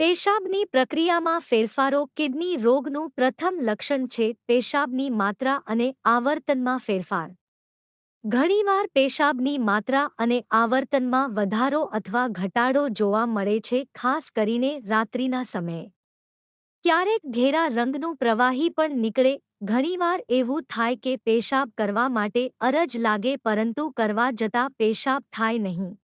પેશાબની પ્રક્રિયામાં ફેરફારો કિડની રોગનું પ્રથમ લક્ષણ છે પેશાબની માત્રા અને આવર્તનમાં ફેરફાર. ઘણીવાર પેશાબની માત્રા અને આવર્તનમાં વધારો અથવા ઘટાડો જોવા મળે છે, ખાસ કરીને રાત્રિના સમયે. ક્યારેક ઘેરા રંગનું પ્રવાહી પણ નીકળે, ઘણીવાર એવું થાય કે પેશાબ કરવા માટે અરજ લાગે પરંતુ કરવા જતા પેશાબ થાય નહીં.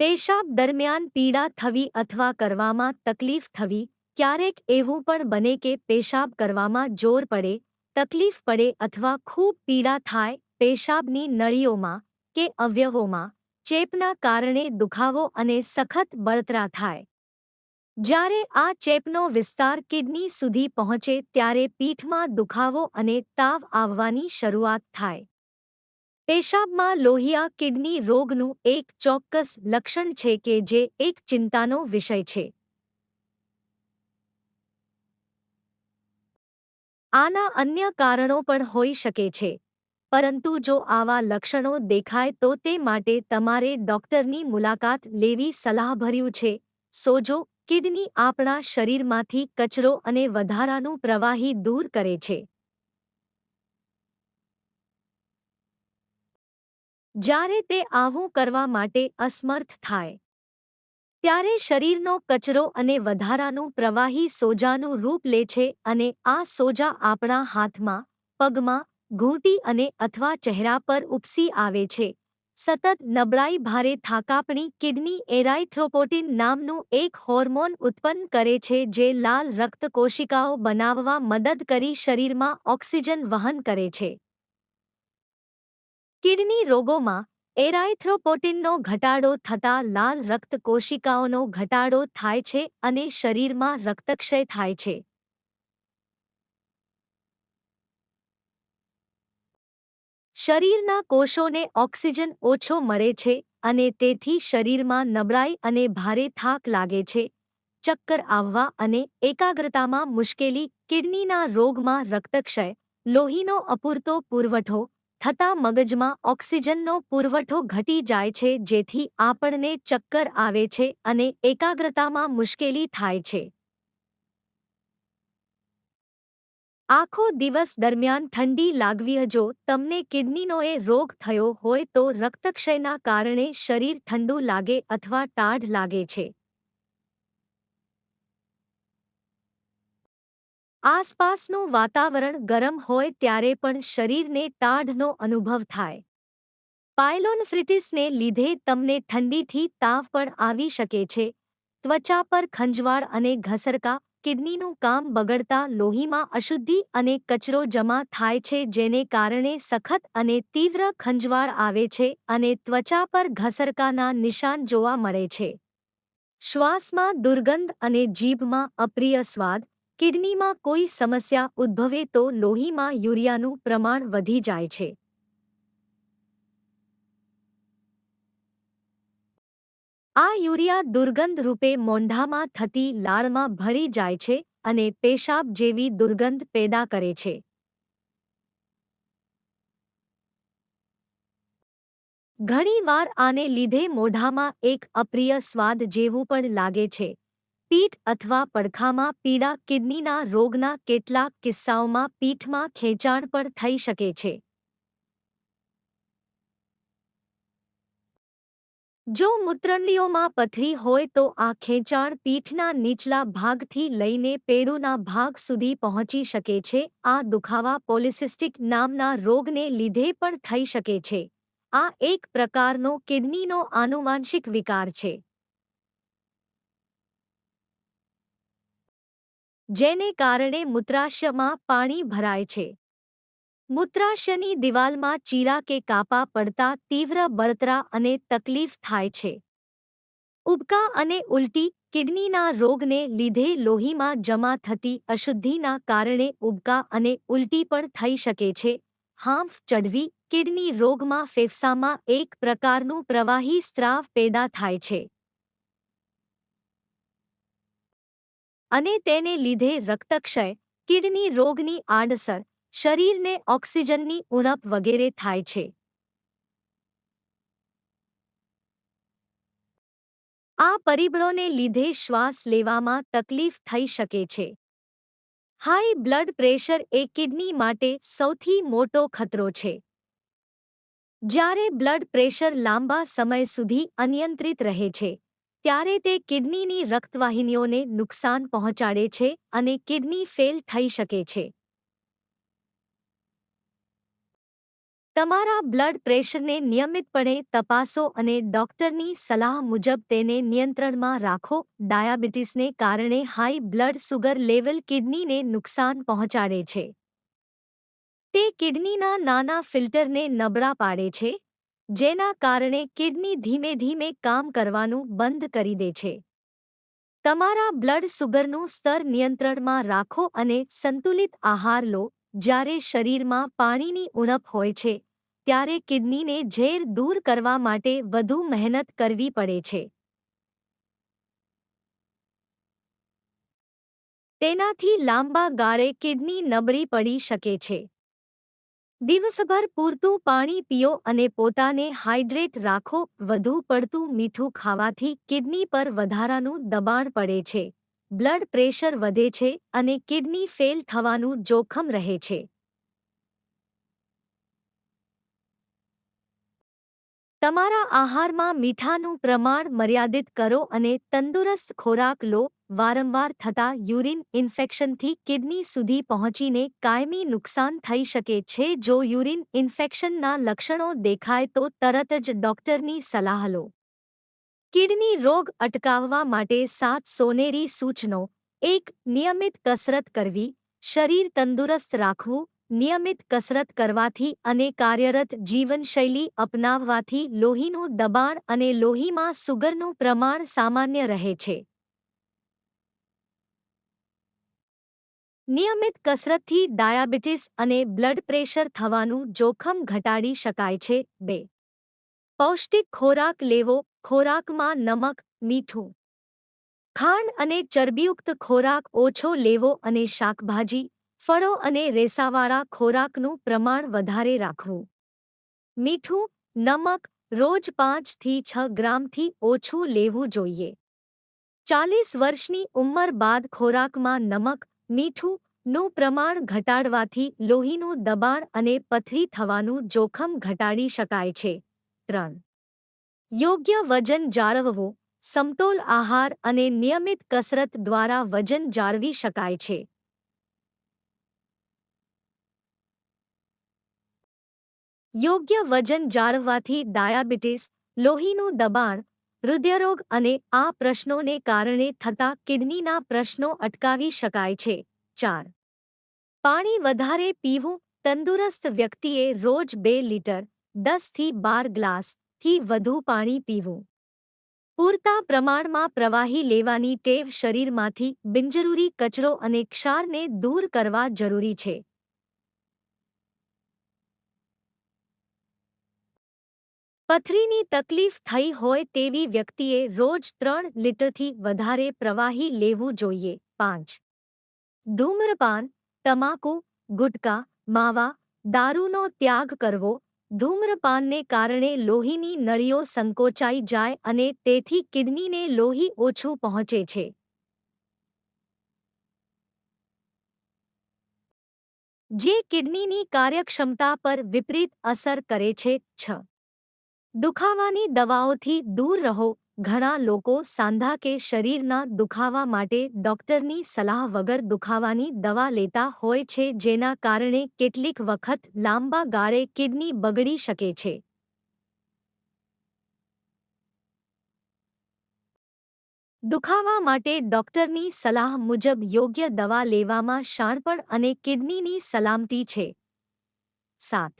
પેશાબ દરમિયાન પીડા થવી અથવા કરવામાં તકલીફ થવી, ક્યારેક એવું પણ બને કે પેશાબ કરવામાં જોર પડે, તકલીફ પડે અથવા ખૂબ પીડા થાય પેશાબની નળીઓમાં કે અવયવોમાં, ચેપના કારણે દુખાવો અને સખત બળતરા થાય. જ્યારે આ ચેપનો વિસ્તાર કિડની સુધી પહોંચે ત્યારે પીઠમાં દુખાવો અને તાવ આવવાની શરૂઆત થાય. પેશાબમાં લોહિયા કિડની રોગનું એક ચોક્કસ લક્ષણ છે કે જે એક ચિંતાનો વિષય છે. આના અન્ય કારણો પણ હોઈ શકે છે. પરંતુ જો આવા લક્ષણો દેખાય તો તે માટે તમારે ડોક્ટરની મુલાકાત લેવી સલાહભર્યું છે. સોજો, કિડની આપણા શરીરમાંથી કચરો અને વધારાનું પ્રવાહી દૂર કરે છે. જ્યારે તે આવું કરવા માટે અસમર્થ થાય. ત્યારે શરીરનો કચરો અને વધારાનું પ્રવાહી સોજાનું રૂપ લે છે અને આ સોજા આપણા હાથમાં, પગમાં, ઘૂંટી અને અથવા ચહેરા પર ઉપસી આવે છે. સતત નબળાઈ ભારે થાકાપણી કિડની એરાઇથ્રોપોટિન નામનું એક હોર્મોન ઉત્પન્ન કરે છે જે લાલ રક્ત કોશિકાઓ બનાવવા મદદ કરી શરીરમાં ઓક્સિજન વહન કરે છે. કિડની રોગોમાં એરાઇથ્રોપોટિનનો ઘટાડો થતાં લાલ રક્ત કોશિકાઓનો ઘટાડો થાય છે અને શરીરમાં રક્તક્ષય થાય છે. શરીરના કોષોને ઓક્સિજન ઓછો મળે છે અને તેથી શરીરમાં નબળાઈ અને ભારે થાક લાગે છે. ચક્કર આવવા અને એકાગ્રતામાં મુશ્કેલી કિડનીના રોગમાં રક્તક્ષય, લોહીનો અપૂરતો પુરવઠો થતાં મગજમાં ઓક્સિજનનો પુરવઠો ઘટી જાય છે, જેથી આપણને ચક્કર આવે છે અને એકાગ્રતામાં મુશ્કેલી થાય છે. આખો દિવસ દરમિયાન ઠંડી લાગવી જો તમને કિડનીનો એ રોગ થયો હોય, તો રક્તક્ષયના કારણે શરીર ઠંડુ લાગે અથવા ટાઢ લાગે છે. આસપાસનું વાતાવરણ ગરમ હોય ત્યારે પણ શરીરને ટાઢનો અનુભવ થાય. પાયલોનફ્રિટિસને લીધે તમને ઠંડીથી તાવ પણ આવી શકે છે. ત્વચા પર ખંજવાળ અને ઘસરકા, કિડનીનું કામ બગડતા લોહીમાં અશુદ્ધિ અને કચરો જમા થાય છે જેને કારણે સખત અને તીવ્ર ખંજવાળ આવે છે અને ત્વચા પર ઘસરકાના નિશાન જોવા મળે છે. શ્વાસમાં દુર્ગંધ અને જીભમાં અપ્રિય સ્વાદ કિડનીમાં કોઈ સમસ્યા ઉદ્ભવે તો લોહીમાં યુરિયાનું પ્રમાણ વધી જાય છે. આ યુરિયા દુર્ગંધ રૂપે મોંઢામાં થતી લાળમાં ભળી જાય છે અને પેશાબ જેવી દુર્ગંધ પેદા કરે છે. ઘણીવાર આને લીધે મોઢામાં એક અપ્રિય સ્વાદ જેવું પણ લાગે છે. પીઠ અથવા પડખામાં પીડા કિડનીના રોગના કેટલાક કિસ્સાઓમાં પીઠમાં ખેંચાણ પણ થઈ શકે છે. જો મૂત્રનળીઓમાં પથરી હોય તો આ ખેંચાણ પીઠના નીચલા ભાગથી લઈને પેડુના ભાગ સુધી પહોંચી શકે છે. આ દુખાવા પોલિસિસ્ટિક નામના રોગને લીધે પણ થઈ શકે છે. આ એક પ્રકારનો કિડનીનો આનુવાંશિક વિકાર છે. જેને કારણે મૂત્રાશયમાં પાણી ભરાય છે. મૂત્રાશયની દિવાલમાં ચીરા કે કાપા પડતા તીવ્ર બળતરા અને તકલીફ થાય છે. ઉબકા અને ઉલટી કિડનીના રોગને લીધે લોહીમાં જમા થતી અશુદ્ધિના કારણે ઉબકા અને ઉલટી પણ થઈ શકે છે. હાંફ ચઢવી કિડની રોગમાં ફેફસામાં એક પ્રકારનું પ્રવાહી સ્ત્રાવ પેદા થાય છે. અને તેને લીધે રક્તક્ષય, કિડની રોગની આડસર શરીરને ઓક્સિજનની ઉણપ વગેરે થાય છે. આ પરિબળોને લીધે શ્વાસ લેવામાં તકલીફ થઈ શકે છે. હાઈ બ્લડ પ્રેશર એ કિડની માટે સૌથી મોટો ખતરો છે. જ્યારે બ્લડ પ્રેશર લાંબા સમય સુધી અનિયંત્રિત રહે છે ત્યારે તે કિડનીની રક્તવાહિનીઓને નુકસાન પહોંચાડે છે અને કિડની ફેલ થઈ શકે છે. તમારા બ્લડ પ્રેશરને નિયમિતપણે તપાસો અને ડોક્ટરની સલાહ મુજબ તેને નિયંત્રણમાં રાખો. ડાયાબિટીસને કારણે હાઈ બ્લડ સુગર લેવલ કિડનીને નુકસાન પહોંચાડે છે. તે કિડનીના નાના ફિલ્ટરને નબળા પાડે છે. જેના કારણે કિડની ધીમે ધીમે કામ કરવાનું બંધ કરી દે છે. તમારા બ્લડ સુગરનું સ્તર નિયંત્રણમાં રાખો અને સંતુલિત આહાર લો. જ્યારે શરીરમાં પાણીની ઉણપ હોય છે, ત્યારે કિડનીને ઝેર દૂર કરવા માટે વધુ મહેનત કરવી પડે છે. તેનાથી લાંબા ગાળે કિડની નબળી પડી શકે છે. દિવસભર પૂરતું પાણી પીઓ અને પોતાને હાઇડ્રેટ રાખો. વધુ પડતું મીઠું ખાવાથી કિડની પર વધારાનું દબાણ પડે છે. બ્લડ પ્રેશર વધે છે અને કિડની ફેલ થવાનું જોખમ રહે છે. તમારા આહારમાં મીઠાનું પ્રમાણ મર્યાદિત કરો અને તંદુરસ્ત ખોરાક લો. વારંવાર થતા યુરિન ઇન્ફેક્શનથી કિડની સુધી પહોંચીને કાયમી નુકસાન થઈ શકે છે. જો યુરિન ઇન્ફેક્શનના લક્ષણો દેખાય તો તરત જ ડોક્ટરની સલાહ લો. કિડની રોગ અટકાવવા માટે સાત સોનેરી સૂચનો. એક, નિયમિત કસરત કરવી. શરીર તંદુરસ્ત રાખવું. નિયમિત કસરત કરવાથી અને કાર્યરત જીવનશૈલી અપનાવવાથી લોહીનું દબાણ અને લોહીમાં સુગરનું પ્રમાણ સામાન્ય રહે છે. નિયમિત કસરતથી ડાયાબિટીસ અને બ્લડ પ્રેશર થવાનું જોખમ ઘટાડી શકાય છે. બે. પૌષ્ટિક ખોરાક લેવો. ખોરાકમાં નમક, મીઠું. ખાંડ અને ચરબીયુક્ત ખોરાક ઓછો લેવો અને શાકભાજી, ફળો અને રેસાવાળા ખોરાકનું પ્રમાણ વધારે રાખવું. મીઠું, નમક, રોજ પાંચથી છ ગ્રામથી ઓછું લેવું જોઈએ. ચાલીસ વર્ષની ઉંમર બાદ ખોરાકમાં નમક મીઠું નું પ્રમાણ ઘટાડવાથી લોહીનું દબાણ અને પથરી થવાનું જોખમ ઘટાડી શકાય છે. ત્રણ. યોગ્ય વજન જાળવવું, સમતોલ આહાર અને નિયમિત કસરત દ્વારા વજન જાળવી શકાય છે. યોગ્ય વજન જાળવવાથી ડાયાબિટીસ, લોહીનું દબાણ હૃદયરોગ અને આ પ્રશ્નોને કારણે થતા કિડનીના પ્રશ્નો અટકાવી શકાય છે. ચાર. પાણી વધારે પીવું. તંદુરસ્ત વ્યક્તિએ રોજ બે લીટર દસથી બાર ગ્લાસથી વધુ પાણી પીવું. પૂરતા પ્રમાણમાં પ્રવાહી લેવાની ટેવ શરીરમાંથી બિનજરૂરી કચરો અને ક્ષારને દૂર કરવા જરૂરી છે. પથરીની તકલીફ થઈ હોય તેવી વ્યક્તિએ રોજ ત્રણ લીટરથી વધારે પ્રવાહી લેવું જોઈએ. પાંચ. ધૂમ્રપાન, તમાકુ, ગુટકા, માવા, દારૂનો ત્યાગ કરવો. ધૂમ્રપાનને કારણે લોહીની નળીઓ સંકોચાઈ જાય અને તેથી કિડનીને લોહી ઓછું પહોંચે છે. જે કિડનીની કાર્યક્ષમતા પર વિપરીત અસર કરે છે. છ. દુખાવાની દવાઓથી દૂર રહો. ઘણા લોકો સાંધા કે શરીરના દુખાવા માટે ડોક્ટરની સલાહ વગર દુખાવાની દવા લેતા હોય છે, જેના કારણે કેટલીક વખત લાંબા ગાળે કિડની બગડી શકે છે. દુખાવા માટે ડોક્ટરની સલાહ મુજબ યોગ્ય દવા લેવામાં શાણપણ અને કિડનીની સલામતી છે. સાત.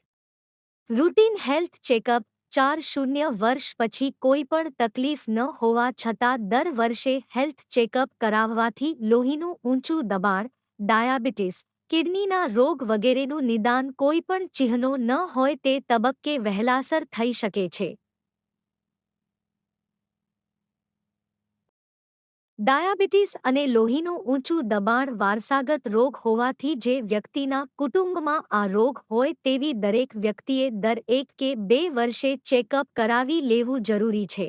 રૂટીન હેલ્થ ચેકઅપ ચાર શૂન્ય વર્ષ પછી કોઈ પણ તકલીફ ન હોવા છતાં દર વર્ષે હેલ્થ ચેકઅપ કરાવવાથી લોહીનું ઊંચું દબાણ, ડાયાબિટીસ, કિડનીના રોગ વગેરેનું નિદાન કોઈ પણ ચિહ્નો ન હોય તે તબક્કે વહેલાસર થઈ શકે છે. ડાયાબિટીસ અને લોહીનું ઊંચું દબાણ વારસાગત રોગ હોવાથી જે વ્યક્તિના કુટુંબમાં આ રોગ હોય તેવી દરેક વ્યક્તિએ દર એક કે બે વર્ષે ચેકઅપ કરાવી લેવું જરૂરી છે.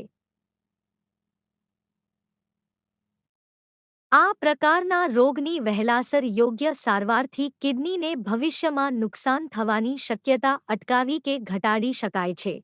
આ પ્રકારના રોગની વહેલાસર યોગ્ય સારવારથી કિડનીને ભવિષ્યમાં નુકસાન થવાની શક્યતા અટકાવી કે ઘટાડી શકાય છે.